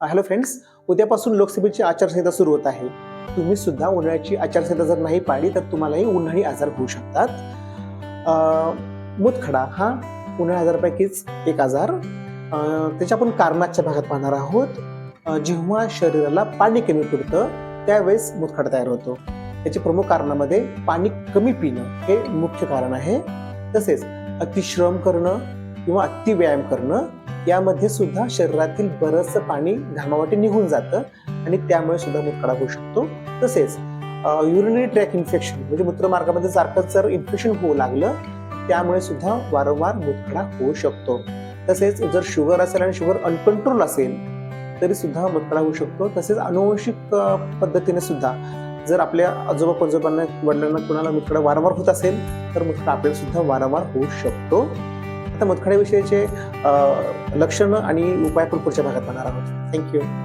Hello friends उद्यापासून लोकसभेची आचारसंहिता सुरू होत आहे. तुम्ही सुद्धा उन्हाळ्याची आचारसंहिता जर नाही पाळली तर तुम्हालाही उन्हाळी आजार होऊ शकतात. मुतखडा मूतखडा हा उन्हाळी आजारापैकीच एक आजार. त्याच्या आपण कारणाच्या भागात पाहणार आहोत. जेव्हा शरीराला पाणी कमी पडतं त्यावेळेस मूतखडा तयार होतो. त्याचे प्रमुख कारणामध्ये पाणी कमी पिणं हे मुख्य कारण आहे. तसेच अतिश्रम करणं किंवा अति व्यायाम करणं यामध्ये सुद्धा शरीरातील बरंचसं पाणी घामावाटे निघून जातं आणि त्यामुळे सुद्धा मुतखडा होऊ शकतो. तसेच युरिनरी ट्रॅक इन्फेक्शन म्हणजे मूत्रमार्गामध्ये सारखं जर इन्फेक्शन होऊ लागलं त्यामुळे सुद्धा वारंवार मुतखडा होऊ शकतो. तसेच जर शुगर असेल आणि शुगर अनकंट्रोल असेल तरी सुद्धा मुतखडा होऊ शकतो. तसेच अनुवंशिक पद्धतीने सुद्धा जर आपल्या आजोबा पंजोबांना वडिलांना कुणाला मुतखडा वारंवार होत असेल तर मुतखडा आपल्याला सुद्धा वारंवार होऊ शकतो. आता मूतखड्याविषयीचे लक्षणं आणि उपाय पण पुढच्या भागात पाहणार आहोत. थँक्यू